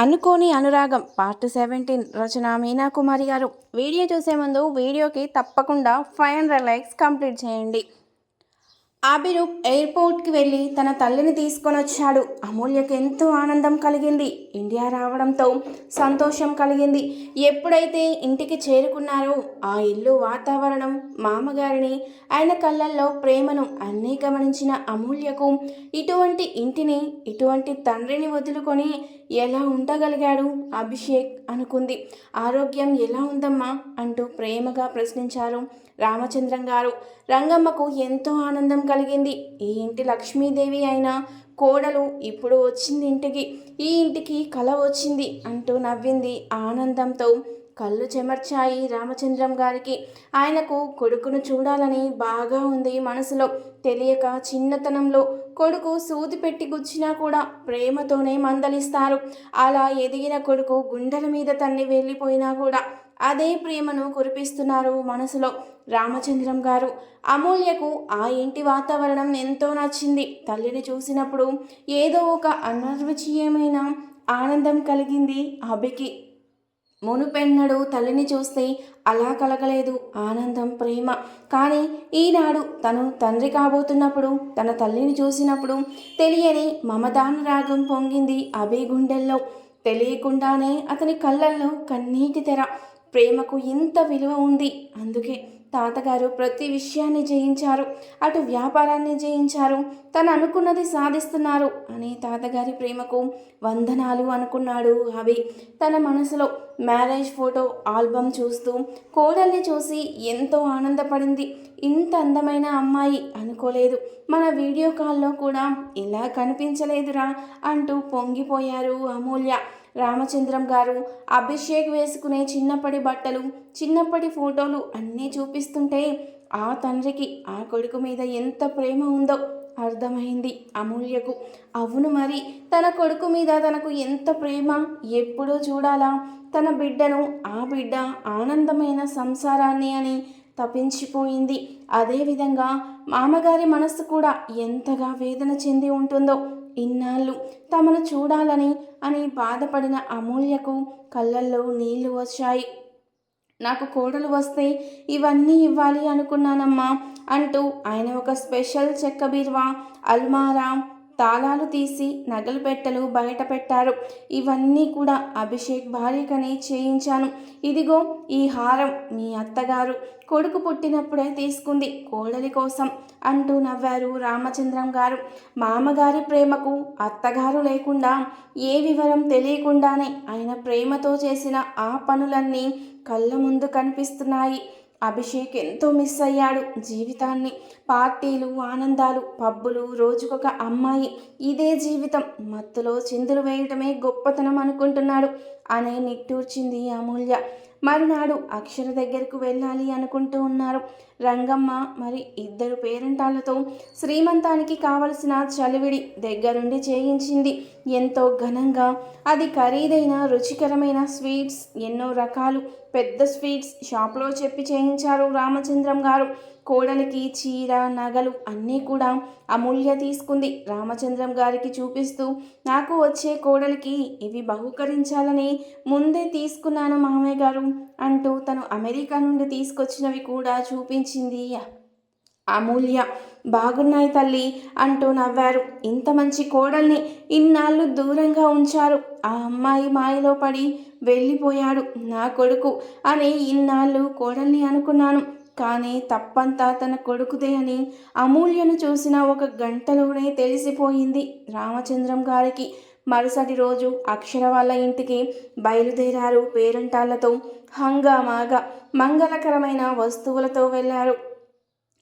అనుకోని అనురాగం. Part seventeen. రచన మీనా కుమారి గారు. వీడియో చూసే ముందు వీడియోకి తప్పకుండా ఫైవ్ హండ్రెడ్ లైక్స్ కంప్లీట్ చేయండి. అభిరూప్ ఎయిర్పోర్ట్కి వెళ్ళి తన తల్లిని తీసుకొని వచ్చాడు. అమూల్యకి ఎంతో ఆనందం కలిగింది. ఇండియా రావడంతో సంతోషం కలిగింది. ఎప్పుడైతే ఇంటికి చేరుకున్నారో ఆ ఇల్లు వాతావరణం మామగారిని ఆయన కళ్ళల్లో ప్రేమను అన్నీ గమనించిన అమూల్యకు ఇటువంటి ఇంటిని ఇటువంటి తండ్రిని వదులుకొని ఎలా ఉండగలిగాడు అభిషేక్ అనుకుంది. ఆరోగ్యం ఎలా ఉందమ్మా? అంటూ ప్రేమగా ప్రశ్నించారు రామచంద్రం గారు. రంగమ్మకు ఎంతో ఆనందం కలిగింది. ఈ ఇంటి లక్ష్మీదేవి అయిన కోడలు ఇప్పుడు వచ్చింది ఇంటికి. ఈ ఇంటికి కల వచ్చింది అంటూ నవ్వింది ఆనందంతో. కళ్ళు చెమర్చాయి రామచంద్రం గారికి. ఆయనకు కొడుకును చూడాలని బాగా ఉంది మనసులో. తెలియక చిన్నతనంలో కొడుకు సూది పెట్టి గుచ్చినా కూడా ప్రేమతోనే మందలిస్తారు. అలా ఎదిగిన కొడుకు గుండెల మీద తన్ని వెళ్ళిపోయినా కూడా అదే ప్రేమను కురిపిస్తున్నారు మనసులో రామచంద్రం గారు. అమూల్యకు ఆ ఇంటి వాతావరణం ఎంతో నచ్చింది. తల్లిని చూసినప్పుడు ఏదో ఒక అనర్వచీయమైన ఆనందం కలిగింది అభికి. మునుపెన్నడు తల్లిని చూస్తే అలా కలగలేదు. ఆనందం ప్రేమ. కానీ ఈనాడు తను తండ్రి కాబోతున్నప్పుడు తన తల్లిని చూసినప్పుడు తెలియని మమదానురాగం పొంగింది అభి గుండెల్లో. తెలియకుండానే అతని కళ్ళల్లో కన్నీటి తెర. ప్రేమకు ఇంత విలువ ఉంది. అందుకే తాతగారు ప్రతి విషయాన్ని జయించారు. అటు వ్యాపారాన్ని జయించారు. తను అనుకున్నది సాధిస్తున్నారు అని తాతగారి ప్రేమకు వందనాలు అనుకున్నాడు అవి తన మనసులో మ్యారేజ్ ఫోటో ఆల్బమ్ చూస్తూ కోడల్ని చూసి ఎంతో ఆనందపడింది. ఇంత అందమైన అమ్మాయి అనుకోలేదు. మన వీడియో కాల్లో కూడా ఇలా కనిపించలేదురా అంటూ పొంగిపోయారు అమూల్య. రామచంద్రం గారు అభిషేక్ వేసుకునే చిన్నప్పటి బట్టలు చిన్నప్పటి ఫోటోలు అన్నీ చూపిస్తుంటే ఆ తండ్రికి ఆ కొడుకు మీద ఎంత ప్రేమ ఉందో అర్థమైంది అమూల్యకు. అవును మరి తన కొడుకు మీద తనకు ఎంత ప్రేమ? ఎప్పుడూ చూడాలా. తన బిడ్డను ఆ బిడ్డ ఆనందమైన సంసారాన్ని అని తప్పించిపోయింది. అదేవిధంగా మామగారి మనస్సు కూడా ఎంతగా వేదన చెంది ఉంటుందో ఇన్నాళ్ళు తమను చూడాలని అని బాధపడిన అమూల్యకు కళ్ళల్లో నీళ్ళు వచ్చాయి. నాకు కోడలు వస్తే ఇవన్నీ ఇవ్వాలి అనుకున్నానమ్మా అంటూ ఆయన ఒక స్పెషల్ చెక్క బీర్వా అల్మారా తాళాలు తీసి నగలు పెట్టెలు బయట పెట్టారు. ఇవన్నీ కూడా అభిషేక్ భార్యకనే చేయించాను. ఇదిగో ఈ హారం మీ అత్తగారు కొడుకు పుట్టినప్పుడే తీసుకుంది కోడలి కోసం అంటూ నవ్వారు రామచంద్రం గారు. మామగారి ప్రేమకు అత్తగారు లేకుండా ఏ వివరం తెలియకుండానే ఆయన ప్రేమతో చేసిన ఆ పనులన్నీ కళ్ళ ముందు కనిపిస్తున్నాయి. అభిషేక్ ఎంతో మిస్ అయ్యాడు. జీవితాన్ని పార్టీలు ఆనందాలు పబ్బులు రోజుకొక అమ్మాయి. ఇదే జీవితం. మత్తులో చిందులు వేయటమే గొప్పతనం అనుకుంటున్నాడు. అనే నిట్టూర్చింది అమూల్య. మరునాడు అక్షర దగ్గరకు వెళ్ళాలి అనుకుంటూ ఉన్నారు. రంగమ్మ మరి ఇద్దరు పేరెంటాలతో శ్రీమంతానికి కావలసిన చలివిడి దగ్గరుండి చేయించింది. ఎంతో ఘనంగా అది ఖరీదైన రుచికరమైన స్వీట్స్ ఎన్నో రకాలు పెద్ద స్వీట్స్ షాప్లో చెప్పి చేయించారు రామచంద్రం గారు. కోడలికి చీర నగలు అన్నీ కూడా అమూల్య తీసుకుంది. రామచంద్రం గారికి చూపిస్తూ నాకు వచ్చే కోడలికి ఇవి బహుకరించాలని ముందే తీసుకున్నాను మామయ్య గారు అంటూ తను అమెరికా నుండి తీసుకొచ్చినవి కూడా చూపించింది. అమూల్య బాగున్నాయి తల్లి అంటూ నవ్వారు. ఇంత మంచి కోడల్ని ఇన్నాళ్ళు దూరంగా ఉంచారు. ఆ అమ్మాయి మాయలో పడి వెళ్ళిపోయాడు. నా కొడుకు అని ఇన్నాళ్ళు కోడల్ని అనుకున్నాను. కానీ తప్పంతా తన కొడుకుదే అని అమూల్యను చూసిన ఒక గంటలోనే తెలిసిపోయింది రామచంద్రం గారికి. మరుసటి రోజు అక్షర వాళ్ళ ఇంటికి బయలుదేరారు పేరంటాళ్ళతో హంగామాగా మంగళకరమైన వస్తువులతో వెళ్ళారు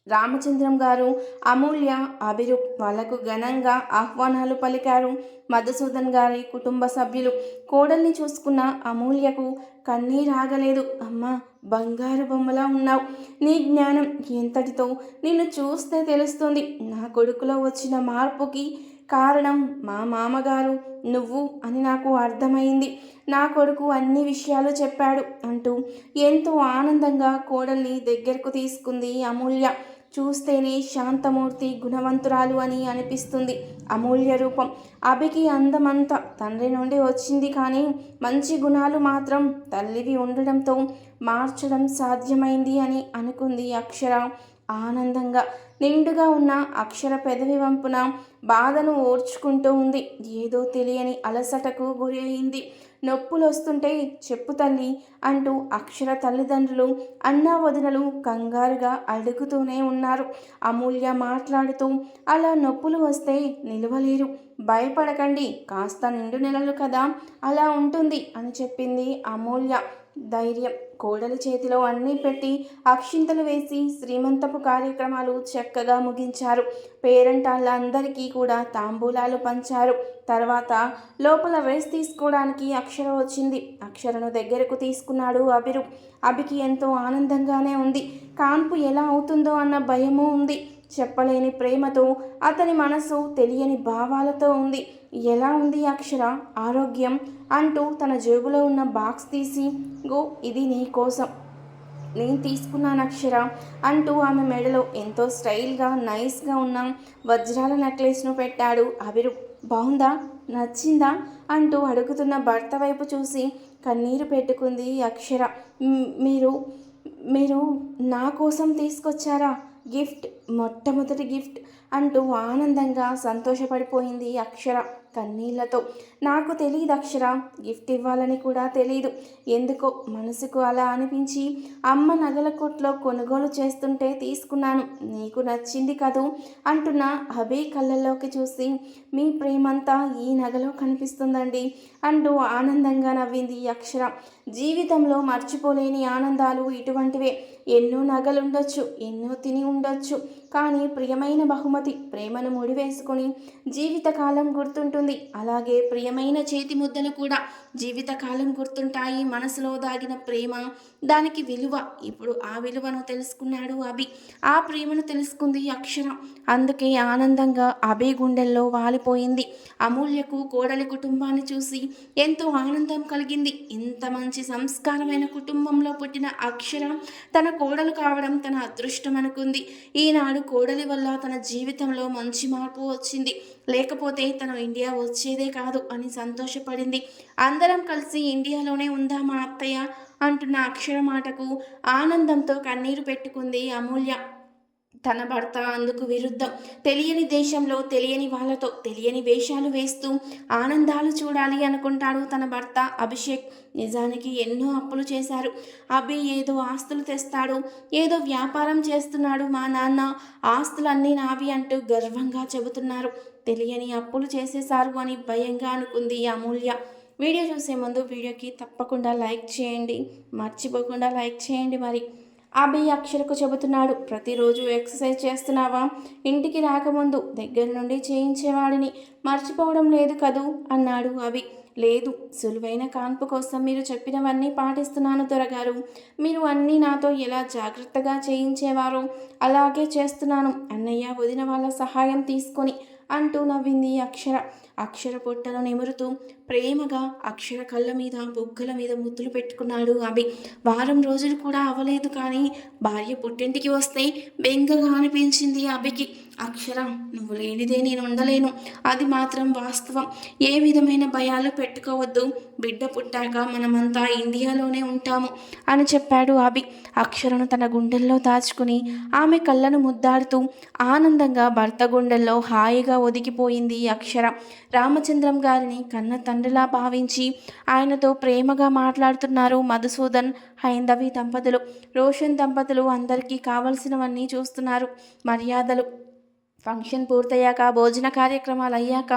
రామచంద్రం గారు అమూల్య అభిరూప్ వాళ్ళకు ఘనంగా ఆహ్వానాలు పలికారు. మధుసూదన్ గారి కుటుంబ సభ్యులు కోడల్ని చూసుకున్న అమూల్యకు కన్నీరాగలేదు అమ్మా బంగారు బొమ్మలా ఉన్నావు. నీ జ్ఞానం ఎంతటితో నిన్ను చూస్తే తెలుస్తుంది. నా కొడుకులో వచ్చిన మార్పుకి కారణం మా మామగారు. నువ్వు అని నాకు అర్థమైంది. నా కొడుకు అన్ని విషయాలు చెప్పాడు అంటూ ఎంతో ఆనందంగా కోడల్ని దగ్గరకు తీసుకుంది అమూల్య. చూస్తేనే శాంతమూర్తి గుణవంతురాలు అని అనిపిస్తుంది. అమూల్య రూపం. అభికి అందమంతా తండ్రి నుండి వచ్చింది కానీ మంచి గుణాలు మాత్రం తల్లివి ఉండడంతో మార్చడం సాధ్యమైంది అని అనుకుంది అక్షర. ఆనందంగా నిండుగా ఉన్న అక్షర పెదవి వంపున బాధను ఓర్చుకుంటూ ఉంది. ఏదో తెలియని అలసటకు గురి అయింది నొప్పులు వస్తుంటే చెప్పు తల్లి అంటూ అక్షర తల్లిదండ్రులు అన్నా వదినలు కంగారుగా అడుగుతూనే ఉన్నారు. అమూల్య మాట్లాడుతూ అలా నొప్పులు వస్తే నిలవలేరు. భయపడకండి. కాస్త నిండు నెలలు కదా. అలా ఉంటుంది అని చెప్పింది అమూల్య. ధైర్యం. కోడలి చేతిలో అన్నీ పెట్టి అక్షింతలు వేసి శ్రీమంతపు కార్యక్రమాలు చక్కగా ముగించారు. పేరంటాళ్ళందరికీ కూడా తాంబూలాలు పంచారు. తర్వాత లోపల రేస్ తీసుకోవడానికి అక్షర వచ్చింది. అక్షరను దగ్గరకు తీసుకున్నాడు అభిరు అభికి ఎంతో ఆనందంగానే ఉంది. కాన్పు ఎలా అవుతుందో అన్న భయము ఉంది. చెప్పలేని ప్రేమతో అతని మనసు తెలియని భావాలతో ఉంది. ఎలా ఉంది అక్షర? ఆరోగ్యం అంటూ తన జేబులో ఉన్న బాక్స్ తీసి గో ఇది నీ కోసం. నేను తీసుకున్నాను అక్షర అంటూ ఆమె మెడలో ఎంతో స్టైల్గా నైస్గా ఉన్న వజ్రాల నెక్లెస్ను పెట్టాడు. అభిరు బాగుందా? నచ్చిందా? అంటూ అడుగుతున్న భర్త వైపు చూసి కన్నీరు పెట్టుకుంది అక్షర. మీరు మీరు నా కోసం తీసుకొచ్చారా? గిఫ్ట్ మొట్టమొదటి గిఫ్ట్ అంటూ ఆనందంగా సంతోషపడిపోయింది అక్షర. కన్నీళ్ళతో. నాకు తెలియదు అక్షర గిఫ్ట్ ఇవ్వాలని కూడా తెలియదు ఎందుకో మనసుకు అలా అనిపించి అమ్మ నగల కొట్లో కొనుగోలు చేస్తుంటే తీసుకున్నాను. నీకు నచ్చింది కదూ? అంటున్న అభి కళ్ళల్లోకి చూసి. మీ ప్రేమంతా ఈ నగలో కనిపిస్తుందండి అంటూ ఆనందంగా నవ్వింది అక్షర. జీవితంలో మర్చిపోలేని ఆనందాలు ఇటువంటివే. ఎన్నో నగలుండొచ్చు ఎన్నో తిని ఉండొచ్చు. కానీ ప్రియమైన బహుమతి ప్రేమను ముడివేసుకుని జీవితకాలం గుర్తుంటుంది. అలాగే ప్రియమైన చేతి ముద్దలు కూడా జీవితకాలం గుర్తుంటాయి. మనసులో దాగిన ప్రేమ దానికి విలువ. ఇప్పుడు ఆ విలువను తెలుసుకున్నాడు అభి. ఆ ప్రేమను తెలుసుకుంది అక్షర. అందుకే ఆనందంగా అభి గుండెల్లో వాలిపోయింది. అమూల్యకు కోడలి కుటుంబాన్ని చూసి ఎంతో ఆనందం కలిగింది. ఇంత మంచి మంచి సంస్కారమైన కుటుంబంలో పుట్టిన అక్షర తన కోడలు కావడం తన అదృష్టం అనుకుంది. ఈనాడు కోడలి వల్ల తన జీవితంలో మంచి మార్పు వచ్చింది. లేకపోతే తను ఇండియా వచ్చేదే కాదు అని సంతోషపడింది. అందరం కలిసి ఇండియాలోనే ఉందా మా అత్తయ్య? అంటున్న అక్షర మాటకు ఆనందంతో కన్నీరు పెట్టుకుంది అమూల్య. తన భర్త అందుకు విరుద్ధం. తెలియని దేశంలో తెలియని వాళ్ళతో తెలియని వేషాలు వేస్తూ ఆనందాలు చూడాలి అనుకుంటాడు తన భర్త అభిషేక్. నిజానికి ఎన్నో అప్పులు చేశారు. అభి ఏదో ఆస్తులు తెస్తాడు ఏదో వ్యాపారం చేస్తున్నాడు మా నాన్న. ఆస్తులన్నీ నావి అంటూ గర్వంగా చెబుతున్నారు. తెలియని అప్పులు చేసేశారు అని భయంగా అనుకుంది అమూల్య. వీడియో చూసే ముందు వీడియోకి తప్పకుండా లైక్ చేయండి. మర్చిపోకుండా లైక్ చేయండి మరి. అభి అక్షరకు చెబుతున్నాడు ప్రతిరోజు ఎక్సర్సైజ్ చేస్తున్నావా? ఇంటికి రాకముందు దగ్గర నుండి చేయించేవాడిని. మర్చిపోవడం లేదు కదూ అన్నాడు అభి. లేదు సులువైన కాన్పు కోసం మీరు చెప్పినవన్నీ పాటిస్తున్నాను దొరగారు మీరు అన్నీ నాతో ఎలా జాగ్రత్తగా చేయించేవారో అలాగే చేస్తున్నాను. అన్నయ్య వదిన వాళ్ళ సహాయం తీసుకొని అంటూ నవ్వింది అక్షర. అక్షర పొట్టను నిమురుతూ ప్రేమగా అక్షర కళ్ళ మీద బుగ్గల మీద ముద్దులు పెట్టుకున్నాడు అభి. వారం రోజులు కూడా అవ్వలేదు కానీ భార్య పుట్టింటికి వస్తే బెంగగా అనిపించింది అభికి. అక్షర నువ్వు లేనిదే నేను ఉండలేను. అది మాత్రం వాస్తవం. ఏ విధమైన భయాలు పెట్టుకోవద్దు. బిడ్డ పుట్టాక మనమంతా ఇండియాలోనే ఉంటాము అని చెప్పాడు అభి. అక్షరను తన గుండెల్లో దాచుకుని ఆమె కళ్ళను ముద్దాడుతూ ఆనందంగా భర్త గుండెల్లో హాయిగా ఒదిగిపోయింది అక్షర. రామచంద్రం గారిని కన్న తండ్రిలా భావించి ఆయనతో ప్రేమగా మాట్లాడుతున్నారు మధుసూదన్ హైందవి దంపతులు. రోషన్ దంపతులు అందరికీ కావలసినవన్నీ చూస్తున్నారు. మర్యాదలు ఫంక్షన్ పూర్తయ్యాక భోజన కార్యక్రమాలు అయ్యాక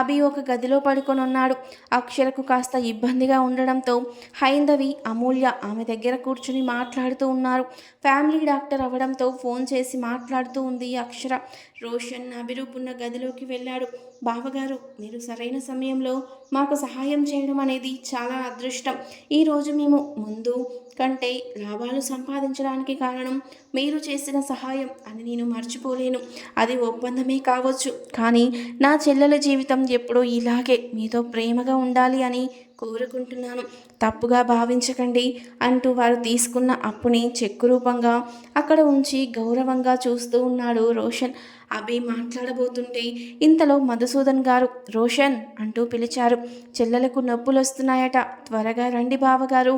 అభి ఒక గదిలో పడుకొని ఉన్నాడు అక్షరకు కాస్త ఇబ్బందిగా ఉండడంతో హైందవి అమూల్య ఆమె దగ్గర కూర్చుని మాట్లాడుతూ ఉన్నారు. ఫ్యామిలీ డాక్టర్ అవ్వడంతో ఫోన్ చేసి మాట్లాడుతూ ఉంది అక్షర. రోషన్ అభిరూప్ ఉన్న గదిలోకి వెళ్ళాడు. బావగారు మీరు సరైన సమయంలో మాకు సహాయం చేయడం అనేది చాలా అదృష్టం. ఈరోజు మేము ముందు కంటే లాభాలు సంపాదించడానికి కారణం మీరు చేసిన సహాయం అని నేను మర్చిపోలేను. అది ఒప్పందమే కావచ్చు. కానీ నా చెల్లెల జీవితం ఎప్పుడూ ఇలాగే మీతో ప్రేమగా ఉండాలి అని కోరుకుంటున్నాను. తప్పుగా భావించకండి అంటూ వారు తీసుకున్న అప్పుని చెక్కు రూపంగా అక్కడ ఉంచి గౌరవంగా చూస్తూ ఉన్నాడు రోషన్. అభి మాట్లాడబోతుంటే ఇంతలో మధుసూదన్ గారు రోషన్ అంటూ పిలిచారు. చెల్లెలకు నొప్పులు వస్తున్నాయట త్వరగా రండి బావగారు.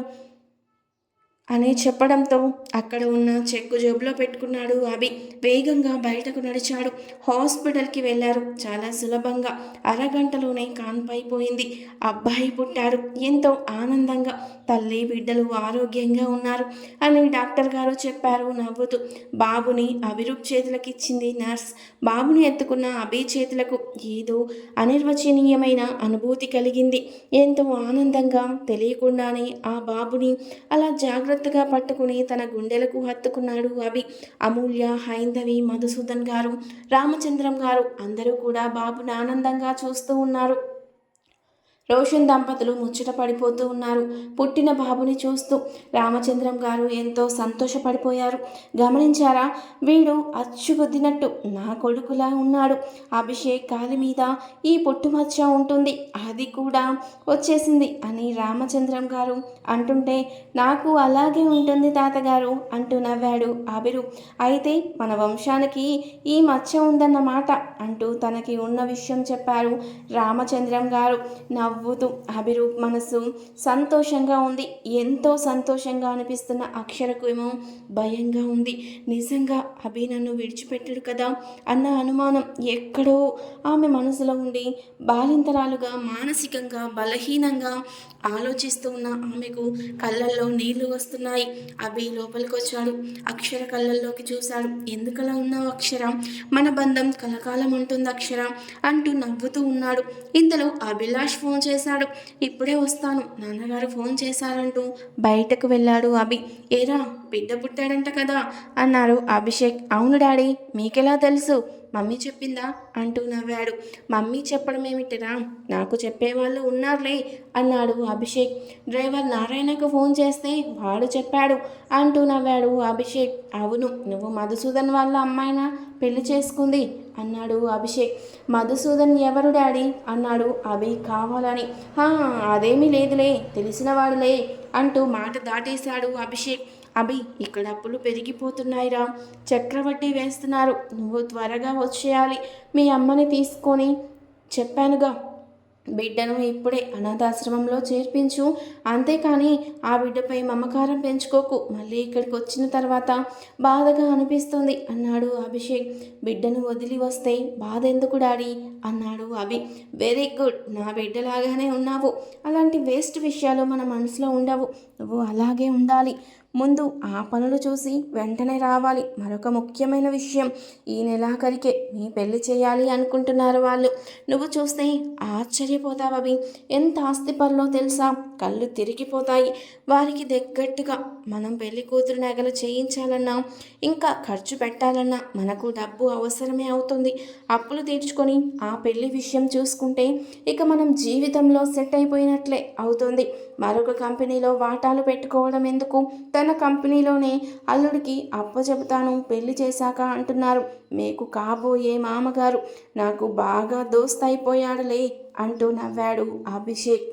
అని చెప్పడంతో అక్కడ ఉన్న చెక్కు జేబులో పెట్టుకున్నాడు అభి. వేగంగా బయటకు నడిచాడు. హాస్పిటల్కి వెళ్ళారు. చాలా సులభంగా అరగంటలోనే కాన్పైపోయింది అబ్బాయి పుట్టారు. ఎంతో ఆనందంగా. తల్లి బిడ్డలు ఆరోగ్యంగా ఉన్నారు అని డాక్టర్ గారు చెప్పారు నవ్వుతూ. బాబుని అభిరూప్ చేతులకు ఇచ్చింది నర్స్. బాబుని ఎత్తుకున్న అభి చేతులకు ఏదో అనిర్వచనీయమైన అనుభూతి కలిగింది. ఎంతో ఆనందంగా తెలియకుండానే ఆ బాబుని అలా జాగ్రత్తగా పట్టుకుని తన గుండెలకు హత్తుకున్నాడు అవి అమూల్య హైందవి మధుసూదన్ గారు రామచంద్రం గారు అందరూ కూడా బాబుని ఆనందంగా చూస్తూ ఉన్నారు. రోషన్ దంపతులు ముచ్చట పడిపోతూ ఉన్నారు. పుట్టిన బాబుని చూస్తూ రామచంద్రం గారు ఎంతో సంతోషపడిపోయారు. గమనించారా? వీడు అచ్చుగుద్దినట్టు నా కొడుకులా ఉన్నాడు. అభిషేక్ కాలి మీద ఈ పొట్టుమచ్చ ఉంటుంది. అది కూడా వచ్చేసింది అని రామచంద్రం గారు అంటుంటే నాకు అలాగే ఉంటుంది తాతగారు అంటూ నవ్వాడు అభిరు అయితే మన వంశానికి ఈ మచ్చ ఉందన్నమాట అంటూ తనకి ఉన్న విషయం చెప్పారు రామచంద్రం గారు. నవ్వుతూ అభిరూప్ మనసు సంతోషంగా ఉంది. ఎంతో సంతోషంగా అనిపిస్తున్న అక్షరకు ఏమో భయంగా ఉంది. నిజంగా అభి నన్ను విడిచిపెట్టడు కదా అన్న అనుమానం ఎక్కడో ఆమె మనసులో ఉండి బాలింతరాలుగా మానసికంగా బలహీనంగా ఆలోచిస్తూ ఉన్న ఆమెకు కళ్ళల్లో నీళ్ళు వస్తున్నాయి. అభి లోపలికి వచ్చాడు అక్షర కళ్ళల్లోకి చూశాడు. ఎందుకలా ఉన్నావు అక్షర? మన బంధం కలకాలం ఉంటుంది అక్షర అంటూ నవ్వుతూ ఉన్నాడు. ఇంతలో అభిలాష్ ఫోన్ చేశాడు. ఇప్పుడే వస్తాను. నాన్నగారు ఫోన్ చేశారంటూ బయటకు వెళ్ళాడు అభి ఏరా బిడ్డ పుట్టాడంట కదా అన్నారు అభిషేక్. అవును డాడీ మీకెలా తెలుసు? మమ్మీ చెప్పిందా? అంటూ నవ్వాడు. మమ్మీ చెప్పడం ఏమిటిరా నాకు చెప్పేవాళ్ళు ఉన్నారులే అన్నాడు అభిషేక్. డ్రైవర్ నారాయణకు ఫోన్ చేస్తే వాడు చెప్పాడు అంటూ నవ్వాడు అభిషేక్. అవును నువ్వు మధుసూదన్ వాళ్ళ అమ్మాయినా? పెళ్ళి చేసుకుంది అన్నాడు అభిషేక్. మధుసూదన్ ఎవరు డాడీ? అన్నాడు అభి కావాలని. అదేమీ లేదులే తెలిసినవాడులే అంటూ మాట దాటేశాడు అభిషేక్. అభి ఇక్కడ అప్పులు పెరిగిపోతున్నాయిరా. చక్రవడ్డీ వేస్తున్నారు. నువ్వు త్వరగా వచ్చేయాలి. మీ అమ్మని తీసుకొని చెప్పానుగా. బిడ్డను ఇప్పుడే అనాథాశ్రమంలో చేర్పించు. అంతేకాని ఆ బిడ్డపై మమకారం పెంచుకోకు. మళ్ళీ ఇక్కడికి వచ్చిన తర్వాత బాధగా అనిపిస్తుంది అన్నాడు అభిషేక్. బిడ్డను వదిలి వస్తే బాధ ఎందుకు డాడీ? అన్నాడు అభి. Very good. నా బిడ్డలాగానే ఉన్నావు. అలాంటి వేస్ట్ విషయాలు మన మనసులో ఉండవు. నువ్వు అలాగే ఉండాలి. ముందు ఆ పనులు చూసి వెంటనే రావాలి. మరొక ముఖ్యమైన విషయం ఈ నెలాఖరికే నీ పెళ్ళి చేయాలి అనుకుంటున్నారు వాళ్ళు. నువ్వు చూస్తే ఆశ్చర్యపోతావవి ఎంత ఆస్తి పనులో తెలుసా? కళ్ళు తిరిగిపోతాయి. వారికి దగ్గట్టుగా మనం పెళ్ళి కూతురు నగలు చేయించాలన్నా ఇంకా ఖర్చు పెట్టాలన్నా మనకు డబ్బు అవసరమే అవుతుంది. అప్పులు తీర్చుకొని ఆ పెళ్ళి విషయం చూసుకుంటే ఇక మనం జీవితంలో సెట్ అయిపోయినట్లే అవుతుంది. మరొక కంపెనీలో వాటాలు పెట్టుకోవడం ఎందుకు? తన కంపెనీలోనే అల్లుడికి అప్ప చెబుతాను పెళ్ళి చేశాక అంటున్నారు. మీకు కాబోయే మామగారు నాకు బాగా దోస్త్ అయిపోయాడులే అంటూ నవ్వాడు అభిషేక్.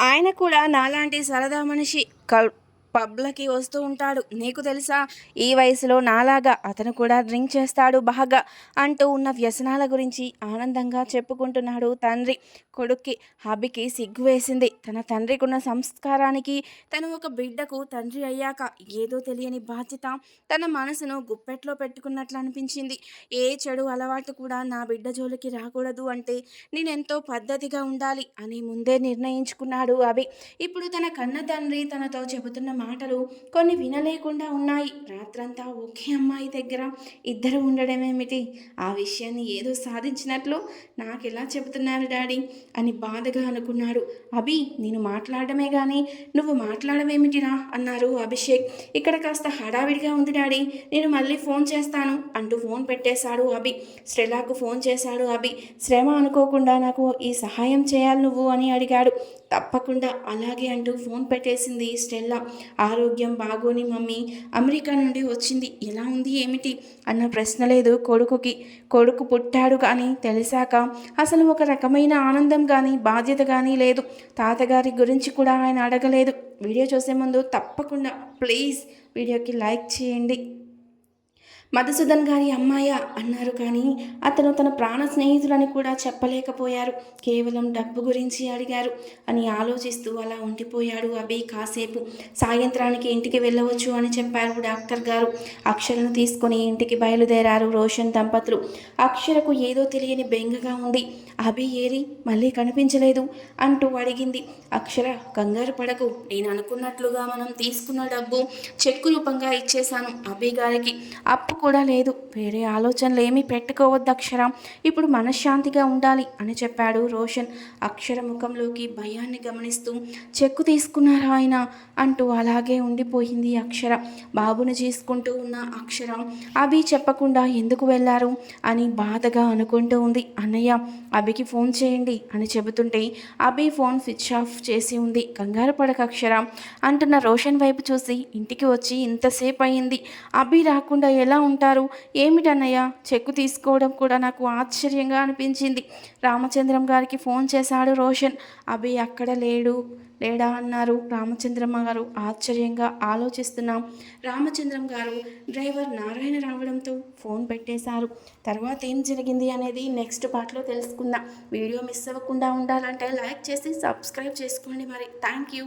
ఆయన కూడా నాలాంటి సరదా మనిషి. క పబ్లకి వస్తూ ఉంటాడు. నీకు తెలుసా ఈ వయసులో నాలాగా అతను కూడా డ్రింక్ చేస్తాడు బాగా అంటూ ఉన్న వ్యసనాల గురించి ఆనందంగా చెప్పుకుంటున్నాడు తండ్రి. కొడుక్కి హబికి సిగ్గు వేసింది. తన తండ్రికి ఉన్న సంస్కారానికి తను ఒక బిడ్డకు తండ్రి అయ్యాక ఏదో తెలియని బాధ్యత తన మనసును గుప్పెట్లో పెట్టుకున్నట్లు అనిపించింది. ఏ చెడు అలవాటు కూడా నా బిడ్డ జోలికి రాకూడదు అంటే నేనెంతో పద్ధతిగా ఉండాలి అని ముందే నిర్ణయించుకున్నాడు అభి. ఇప్పుడు తన కన్న తండ్రి తనతో చెబుతున్న మాటలు కొన్ని వినలేకుండా ఉన్నాయి. రాత్రంతా ఒకే అమ్మాయి దగ్గర ఇద్దరు ఉండడమేమిటి? ఆ విషయాన్ని ఏదో సాధించినట్లు నాకు ఎలా చెబుతున్నారు డాడీ? అని బాధగా అనుకున్నాడు. అభి నేను మాట్లాడమే కానీ నువ్వు మాట్లాడమేమిటిరా? అన్నారు అభిషేక్. ఇక్కడ కాస్త హడావిడిగా ఉంది డాడీ. నేను మళ్ళీ ఫోన్ చేస్తాను అంటూ ఫోన్ పెట్టేశాడు అభి. శ్రెలాకు ఫోన్ చేశాడు అభి. శ్రమ అనుకోకుండా నాకు ఈ సహాయం చేయాలి నువ్వు అని అడిగాడు. తప్పకుండా అలాగే అంటూ ఫోన్ పెట్టేసింది స్టెల్లా ఆరోగ్యం బాగోని మమ్మీ అమెరికా నుండి వచ్చింది. ఎలా ఉంది ఏమిటి? అన్న ప్రశ్న లేదు కొడుకుకి. కొడుకు పుట్టాడు కానీ తెలిసాక అసలు ఒక రకమైన ఆనందం కానీ బాధ్యత కానీ లేదు. తాతగారి గురించి కూడా ఆయన అడగలేదు. వీడియో చూసే ముందు తప్పకుండా ప్లీజ్ వీడియోకి లైక్ చేయండి. మధుసూదన్ గారి అమ్మాయ అన్నారు కానీ అతను తన ప్రాణ స్నేహితులని కూడా చెప్పలేకపోయారు. కేవలం డబ్బు గురించి అడిగారు అని ఆలోచిస్తూ అలా ఉండిపోయాడు అభి. కాసేపు సాయంత్రానికి ఇంటికి వెళ్ళవచ్చు అని చెప్పారు డాక్టర్ గారు. అక్షరను తీసుకొని ఇంటికి బయలుదేరారు రోషన్ దంపతులు. అక్షరకు ఏదో తెలియని బెంగగా ఉంది. అభి ఏరి మళ్ళీ కనిపించలేదు అంటూ అడిగింది. అక్షర కంగారు పడకు. నేను అనుకున్నట్లుగా మనం తీసుకున్న డబ్బు చెక్కు రూపంగా ఇచ్చేశాను అభి గారికి. అప్పు కూడా లేదు. వేరే ఆలోచనలు ఏమీ పెట్టుకోవద్దు అక్షర. ఇప్పుడు మనశ్శాంతిగా ఉండాలి అని చెప్పాడు రోషన్. అక్షర ముఖంలోకి భయాన్ని గమనిస్తూ చెక్కు తీసుకున్నారా ఆయన? అంటూ అలాగే ఉండిపోయింది అక్షర. బాబుని చేసుకుంటూ ఉన్న అక్షర అభి చెప్పకుండా ఎందుకు వెళ్ళారు? అని బాధగా అనుకుంటూ ఉంది. అన్నయ్య అభికి ఫోన్ చేయండి అని చెబుతుంటే అభి ఫోన్ స్విచ్ ఆఫ్ చేసి ఉంది. కంగారు పడక అక్షర అంటున్న రోషన్ వైపు చూసి ఇంటికి వచ్చి ఇంతసేపు అయింది. అభి రాకుండా ఎలా ఉంటారు? ఏమిటన్నయ్యా? చెక్కు తీసుకోవడం కూడా నాకు ఆశ్చర్యంగా అనిపించింది. రామచంద్రం గారికి ఫోన్ చేశాడు రోషన్. అభి అక్కడ లేడు లేడా అన్నారు రామచంద్రమ్మ గారు. ఆశ్చర్యంగా ఆలోచిస్తున్నాం. రామచంద్రం గారు డ్రైవర్ నారాయణ రావడంతో ఫోన్ పెట్టేశారు. తర్వాత ఏం జరిగింది అనేది నెక్స్ట్ పార్ట్లో తెలుసుకుందాం. వీడియో మిస్ అవ్వకుండా ఉండాలంటే లైక్ చేసి సబ్స్క్రైబ్ చేసుకోండి మరి. Thank you.